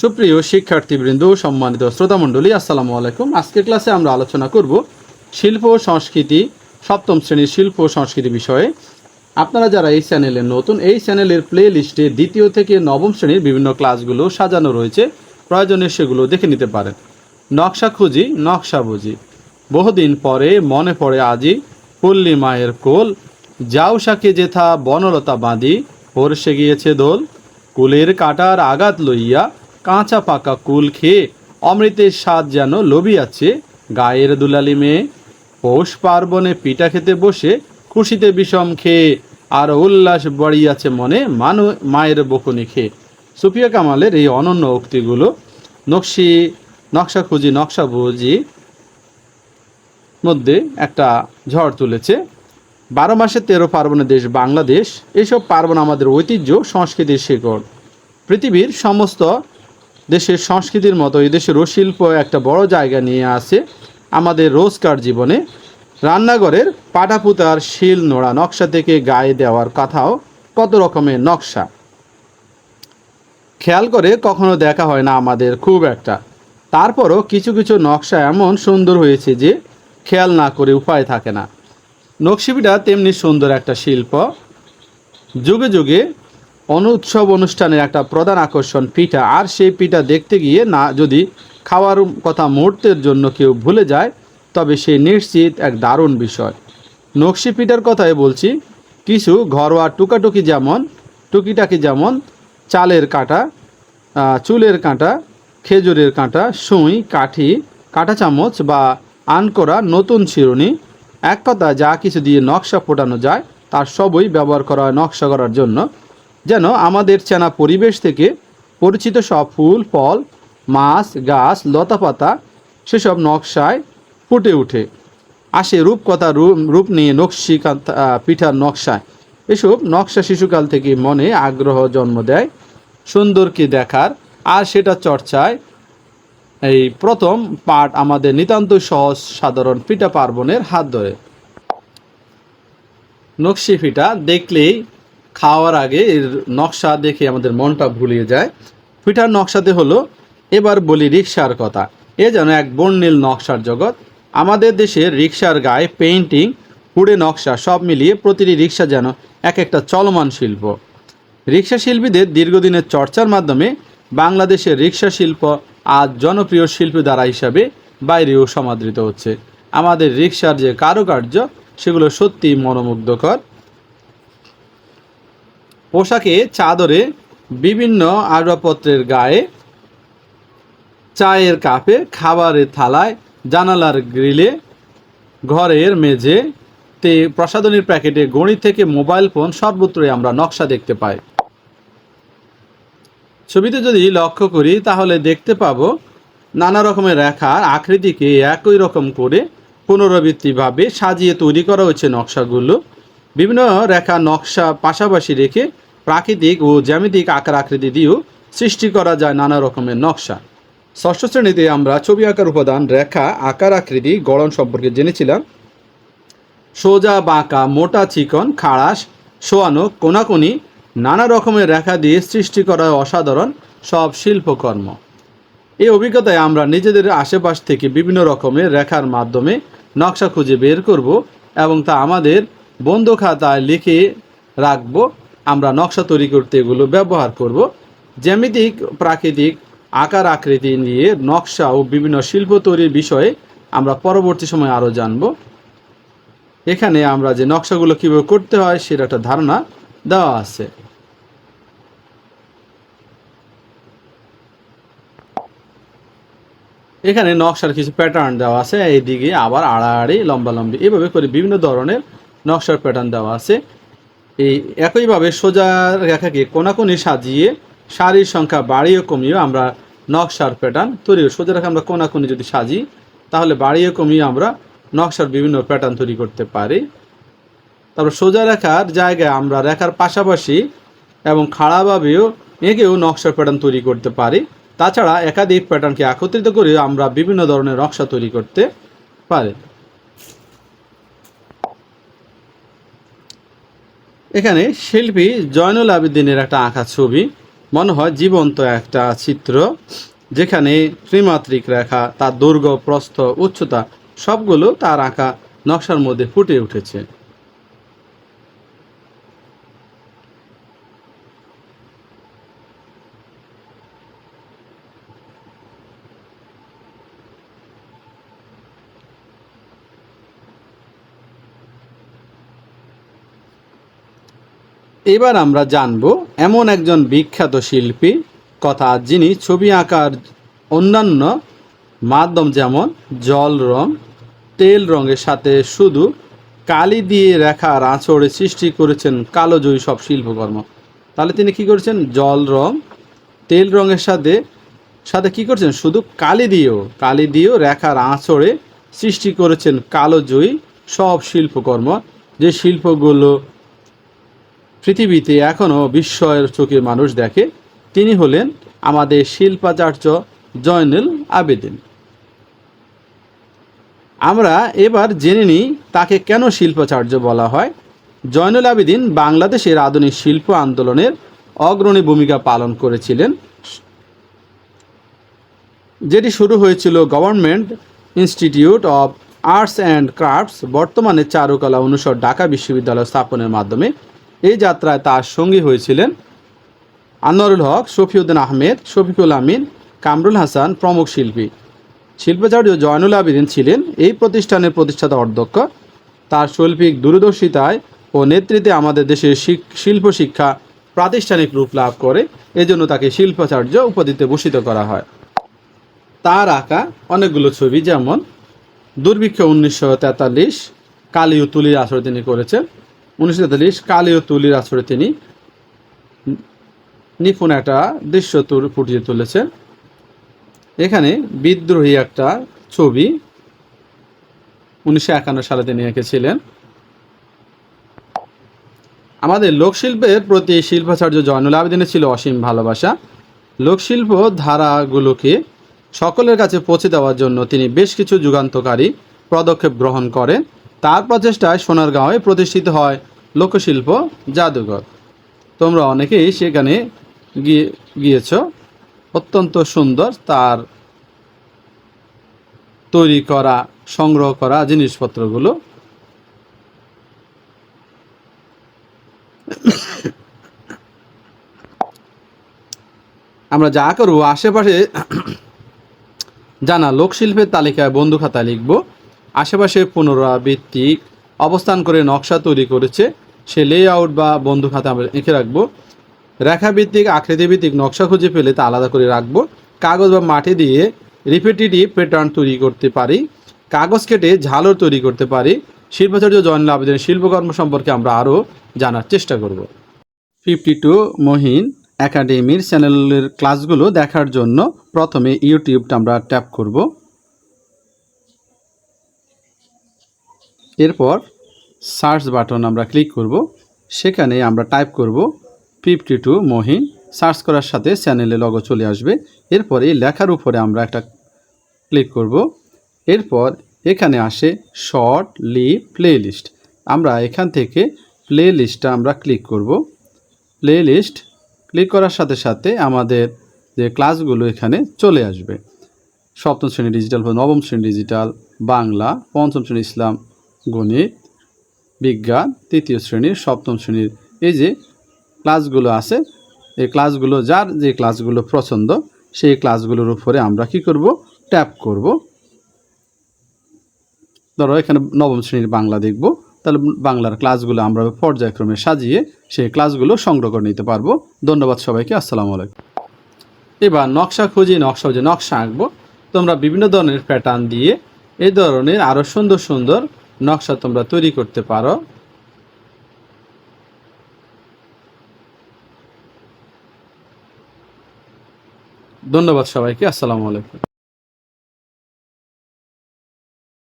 সুপ্রিয় শিক্ষার্থীবৃন্দ, সম্মানিত শ্রোতামণ্ডলী, আসসালামু আলাইকুম। আজকের ক্লাসে আমরা আলোচনা করব শিল্প সংস্কৃতি, সপ্তম শ্রেণির শিল্প সংস্কৃতি বিষয়ে। আপনারা যারা এই চ্যানেলে নতুন, এই চ্যানেলের প্লে লিস্টে দ্বিতীয় থেকে নবম শ্রেণির বিভিন্ন ক্লাসগুলো সাজানো রয়েছে। প্রয়োজনে সেগুলো দেখে নিতে পারেন। নকশা খুঁজি, নকশা বুঝি। বহুদিন পরে মনে পড়ে আজি পল্লী মায়ের কোল। যাও শাকে যেথা বনলতা বাঁধি হরসে গিয়েছে দোল। কুলের কাটার আঘাত লইয়া কাঁচা পাকা কুল খেয়ে অমৃতের স্বাদ যেন লবিয়াছে গায়ের দুলালি মেয়ে। পৌষ পার্বণে পিঠা খেতে বসে খুশিতে বিষম খেয়ে আর উল্লাস বাড়িয়াছে মনে মানু, মায়ের বকুনি খেয়ে। সুফিয়া কামালের এই অনন্য উক্তিগুলো নকশি, নকশা খুঁজি, নকশা বুঝি মধ্যে একটা ঝড় তুলেছে। বারো মাসে তেরো পার্বণের দেশ বাংলাদেশ এইসব পার্বণ আমাদের ঐতিহ্য, সংস্কৃতির শিকড়। পৃথিবীর সমস্ত দেশের সংস্কৃতির মতো, এই দেশেরও শিল্প একটা বড় জায়গা নিয়ে আছে আমাদের রোজকার জীবনে। রান্নাঘরের পাটাপুতার শিল নোড়া নকশা থেকে গায়ে দেওয়ার কথাও কত রকমের নকশা। খেয়াল করে কখনো দেখা হয় না আমাদের খুব একটা। তারপরও কিছু কিছু নকশা এমন সুন্দর হয়েছে যে খেয়াল না করে উপায় থাকে না। নকশিপিটা তেমনি সুন্দর একটা শিল্প। যুগে যুগে অনুৎসব অনুষ্ঠানের একটা প্রধান আকর্ষণ পিঠা। আর সেই পিঠা দেখতে গিয়ে না যদি খাওয়ার কথা মুহূর্তের জন্য কেউ ভুলে যায়, তবে সে নিশ্চিত এক দারুণ বিষয়। নকশি পিঠার কথাই বলছি, কিছু ঘরোয়া টুকাটুকি যেমন, টুকিটাকি যেমন, চালের কাঁটা চুলের কাঁটা, খেজুরের কাঁটা, সুই, কাঠি, কাঁটা চামচ বা আনকরা নতুন চিরুনি এক কথা যা কিছু দিয়ে নকশা ফোটানো যায়, তার সবই ব্যবহার করা হয় নকশা করার জন্য। যেন আমাদের চেনা পরিবেশ থেকে পরিচিত সব ফুল, ফল, মাছ, গাছ, লতাপাতা, সেসব নকশায় ফুটে ওঠে। আসে রূপকথা, রূপ নিয়ে নকশি পিঠার নকশায়। এসব নকশা শিশুকাল থেকে মনে আগ্রহ জন্ম দেয় সুন্দরকে দেখার। আর সেটা চর্চায় এই প্রথম পাঠ আমাদের নিতান্ত সহজ সাধারণ পিঠা পার্বণের হাত ধরে। নকশি পিঠা দেখলেই খাওয়ার আগে এর নকশা দেখে আমাদের মনটা ভুলিয়ে যায়। পিঠার নকশাতে হলো, এবার বলি রিক্সার কথা। এ যেন এক বর্ণিল নকশার জগৎ। আমাদের দেশের রিক্সার গায়ে পেইন্টিং পুড়ে নকশা সব মিলিয়ে প্রতিটি রিক্সা যেন এক একটা চলমান শিল্প। রিক্সা শিল্পীদের দীর্ঘদিনের চর্চার মাধ্যমে বাংলাদেশের রিক্সা শিল্প আজ জনপ্রিয় শিল্পী দ্বারা হিসাবে বাইরেও সমাদৃত হচ্ছে। আমাদের রিক্সার যে কারুকার্য, সেগুলো সত্যি মনোমুগ্ধকর। পোশাকে চাদরে বিভিন্ন আসবাবপত্রের গায়ে, চায়ের কাপে, খাবারের থালায়, জানালার গ্রিলে, ঘরের মেঝে, তে প্রসাধনীর প্যাকেটে গণিত থেকে মোবাইল ফোন সর্বত্রই আমরা নকশা দেখতে পাই। ছবিতে যদি লক্ষ্য করি, তাহলে দেখতে পাব নানা রকমের রেখার আকৃতিকে একই রকম করে পুনরাবৃত্তিভাবে সাজিয়ে তৈরি করা হয়েছে নকশাগুলো। বিভিন্ন রেখা নকশা পাশাপাশি রেখে প্রাকৃতিক ও জ্যামিতিক আকার আকৃতি দিয়েও সৃষ্টি করা যায় নানা রকমের নকশা। ষষ্ঠ শ্রেণীতে আমরা ছবি আঁকার উপাদান, রেখা, আকার আকৃতি, গড়ন সম্পর্কে জেনেছিলাম। সোজা বাঁকা, মোটা চিকন খাড়াস শোয়ানো, কোনাকুনি, নানা রকমের রেখা দিয়ে সৃষ্টি করা অসাধারণ সব শিল্পকর্ম। এই অভিজ্ঞতায় আমরা নিজেদের আশেপাশ থেকে বিভিন্ন রকমের রেখার মাধ্যমে নকশা খুঁজে বের করব এবং তা আমাদের বন্ধু খাতায় লিখে রাখব আমরা নকশা তৈরি করতে এগুলো ব্যবহার করব। জ্যামিতিক, প্রাকৃতিক, আকার আকৃতি নিয়ে নকশা ও বিভিন্ন শিল্প তৈরির বিষয়ে আমরা পরবর্তী সময় আরও জানব। এখানে আমরা যে নকশাগুলো কীভাবে করতে হয় সেটা একটা ধারণা দেওয়া আছে। এখানে নকশার কিছু প্যাটার্ন দেওয়া আছে, এইদিকে আবার আড়াআড়ি লম্বা লম্বি এভাবে করে বিভিন্ন ধরনের নকশার প্যাটার্ন দেওয়া আছে। এই একইভাবে সোজা রেখাকে কোনাকুনি সাজিয়ে শাড়ির সংখ্যা বাড়িয়ে কমিয়ে আমরা নকশার প্যাটার্ন তৈরি। সোজা রেখা আমরা কোনাকুনি যদি সাজি, তাহলে বাড়িয়ে কমিয়ে আমরা নকশার বিভিন্ন প্যাটার্ন তৈরি করতে পারি। তারপর সোজা রেখার জায়গায় আমরা রেখার পাশাপাশি এবং খাড়াভাবেও এঁকেও নকশার প্যাটার্ন তৈরি করতে পারি। তাছাড়া একাধিক প্যাটার্নকে একত্রিত করে আমরা বিভিন্ন ধরনের নকশা তৈরি করতে পারি। এখানে শিল্পী জয়নুল আবেদিনের একটা আঁকা ছবি। মনে হয় জীবন্ত একটা চিত্র, যেখানে ত্রিমাত্রিক রেখা, তার দৈর্ঘ্য প্রস্থ, উচ্চতা, সবগুলো তার আঁকা নকশার মধ্যে ফুটে উঠেছে। এবার আমরা জানব এমন একজন বিখ্যাত শিল্পী, কথা যিনি ছবি আঁকার অন্যান্য মাধ্যম যেমন জল রং, তেল রঙের সাথে শুধু কালি দিয়ে রেখার আঁচড়ে সৃষ্টি করেছেন কালোজয়ী সব শিল্পকর্ম। তাহলে তিনি কি করেছেন? জল রং, তেল রঙের সাথে সাথে কি করছেন? শুধু কালি দিয়েও কালি দিয়েও রেখার আঁচড়ে সৃষ্টি করেছেন কালোজয়ী সব শিল্পকর্ম। যে শিল্পগুলো পৃথিবীতে এখনও বিস্ময়ের চোখে মানুষ দেখে, তিনি হলেন আমাদের শিল্পাচার্য জয়নুল আবেদিন। আমরা এবার জেনে নিই তাকে কেন শিল্পাচার্য বলা হয়। জয়নুল আবেদিন বাংলাদেশের আধুনিক শিল্প আন্দোলনের অগ্রণী ভূমিকা পালন করেছিলেন। যেটি শুরু হয়েছিল government institute of arts and crafts, বর্তমানে চারুকলা অনুষদ ঢাকা বিশ্ববিদ্যালয় স্থাপনের মাধ্যমে। এই যাত্রায় তার সঙ্গী হয়েছিলেন আনোয়ারুল হক, শফিউদ্দিন আহমেদ, শফিকুল আমিন, কামরুল হাসান প্রমুখ শিল্পী। শিল্পাচার্য জয়নুল আবেদিন ছিলেন এই প্রতিষ্ঠানের প্রতিষ্ঠাতা অধ্যক্ষ। তার শৈল্পিক দূরদর্শিতায় ও নেতৃত্বে আমাদের দেশের শিল্প শিক্ষা প্রাতিষ্ঠানিক রূপ লাভ করে। এজন্য তাকে শিল্পাচার্য উপাধিতে ভূষিত করা হয়। তার আঁকা অনেকগুলো ছবি, যেমন দুর্ভিক্ষ উনিশশো তেতাল্লিশ কালী তুলির আসরে তিনি করেছেন। উনিশশো তেতাল্লিশ কালী ও তুলির আসরে তিনি নিপুণ একটা দৃশ্য ফুটিয়ে তুলেছেন। এখানে বিদ্রোহী একটা ছবি উনিশশো একান্ন সালে তিনি এঁকেছিলেন। আমাদের লোকশিল্পের প্রতি শিল্পাচার্য জয়নুল আবেদিনের ছিল অসীম ভালোবাসা। লোকশিল্প ধারাগুলোকে সকলের কাছে পৌঁছে দেওয়ার জন্য তিনি বেশ কিছু যুগান্তকারী পদক্ষেপ গ্রহণ করেন। তার প্রচেষ্টায় সোনারগাঁওয়ে প্রতিষ্ঠিত হয় লোকশিল্প জাদুঘর। তোমরা অনেকেই সেখানে গিয়ে, গিয়েছ। অত্যন্ত সুন্দর তার তৈরি করা, সংগ্রহ করা জিনিসপত্রগুলো। আমরা যা করব, আশেপাশে জানা লোকশিল্পের তালিকায় বন্ধু খাতায় লিখব। আশেপাশে পুনরাবৃত্তিক অবস্থান করে নকশা তৈরি করেছে। সে লেআউট বা বন্ধু খাতা আমরা এঁকে রাখব। রেখাভিত্তিক, আকৃতিভিত্তিক নকশা খুঁজে পেলে তা আলাদা করে রাখব। কাগজ বা মাটি দিয়ে রিপিটেটিভ প্যাটার্ন তৈরি করতে পারি। কাগজ কেটে ঝালর তৈরি করতে পারি। শিল্পাচার্য জয়নুল আবেদনের শিল্পকর্ম সম্পর্কে আমরা আরও জানার চেষ্টা করব। ফিফটি টু মহিন একাডেমির চ্যানেলের ক্লাসগুলো দেখার জন্য প্রথমে ইউটিউবটা আমরা ট্যাপ করব। এরপর সার্চ বাটন আমরা ক্লিক করব। সেখানে আমরা টাইপ করব ফিফটি টু মহিন সার্চ করার সাথে চ্যানেলে লগো চলে আসবে। এরপর এই লেখার উপরে আমরা একটা ক্লিক করব। এরপর এখানে আসে শর্ট লি প্লে লিস্ট আমরা এখান থেকে প্লে লিস্টটা আমরা ক্লিক করব। প্লে লিস্ট ক্লিক করার সাথে সাথে আমাদের যে ক্লাসগুলো এখানে চলে আসবে। সপ্তম শ্রেণি ডিজিটাল নবম শ্রেণি ডিজিটাল বাংলা, পঞ্চম শ্রেণি ইসলাম গণিত, বিজ্ঞান, তৃতীয় শ্রেণির সপ্তম শ্রেণির এই যে ক্লাসগুলো আছে, এই ক্লাসগুলো যার যে ক্লাসগুলো পছন্দ, সেই ক্লাসগুলোর উপরে আমরা কি করব? ট্যাপ করব। ধরো এখানে নবম শ্রেণির বাংলা দেখব। তাহলে বাংলার ক্লাসগুলো আমরা পর্যায়ক্রমে সাজিয়ে সেই ক্লাসগুলো সংগ্রহ করে নিতে পারব। ধন্যবাদ সবাইকে, আসসালামু আলাইকুম। এবার নকশা খুঁজি, নকশা খুঁজে নকশা আঁকবো। তোমরা বিভিন্ন ধরনের প্যাটার্ন দিয়ে এই ধরনের আরও সুন্দর সুন্দর নকশা তোমরা তৈরি করতে পারো। ধন্যবাদ সবাইকে আসসালামু আলাইকুম।